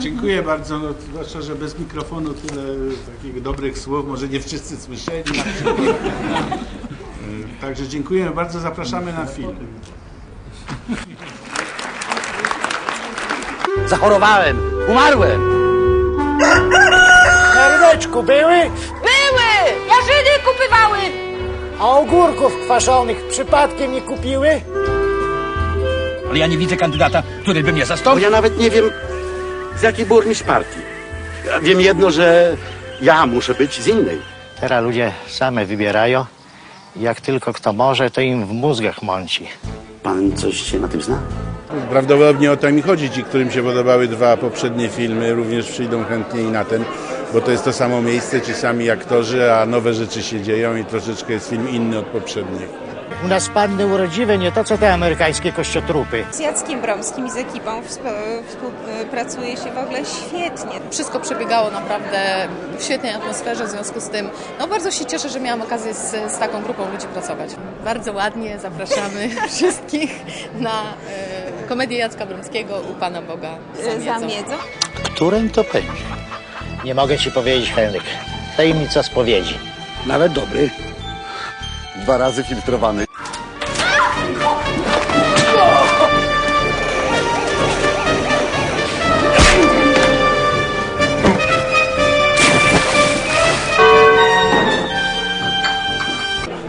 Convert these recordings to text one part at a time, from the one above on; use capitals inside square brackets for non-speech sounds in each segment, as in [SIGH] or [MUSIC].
Dziękuję bardzo, no, zwłaszcza, że bez mikrofonu tyle takich dobrych słów, może nie wszyscy słyszeli. na przykład. E, Także dziękujemy bardzo, zapraszamy na film. Zachorowałem, umarłem. Mordeczku, były? Były! Jarzyny kupywały! A ogórków kwaszonych przypadkiem nie kupiły? Ale ja nie widzę kandydata, który by mnie Bo zastąpił. ja nawet nie wiem, z jakiej burmistrz partii. Ja wiem jedno, że ja muszę być z innej. Teraz ludzie same wybierają. Jak tylko kto może, to im w mózgach mąci. Pan coś się na tym zna? Prawdopodobnie o to mi chodzi. Ci, którym się podobały dwa poprzednie filmy, również przyjdą chętniej na ten, bo to jest to samo miejsce, ci sami aktorzy, a nowe rzeczy się dzieją i troszeczkę jest film inny od poprzednich. U nas panny urodziwe nie to, co te amerykańskie kościotrupy. Z Jackiem Bromskim i z ekipą współ- współpracuje się w ogóle świetnie. Wszystko przebiegało naprawdę w świetnej atmosferze, w związku z tym no bardzo się cieszę, że miałam okazję z, z taką grupą ludzi pracować. Bardzo ładnie zapraszamy [LAUGHS] wszystkich na e, komedię Jacka Bromskiego u Pana Boga. za Za miedzą. Którym to pędzi? Nie mogę ci powiedzieć, Henryk. Tajemnica spowiedzi. Nawet dobry dwa razy filtrowany.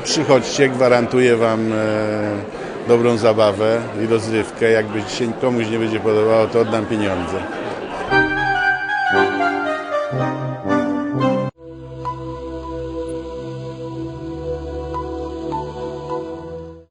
Przychodźcie, gwarantuję Wam e, dobrą zabawę i rozrywkę. Jakby dzisiaj komuś nie będzie podobało, to oddam pieniądze.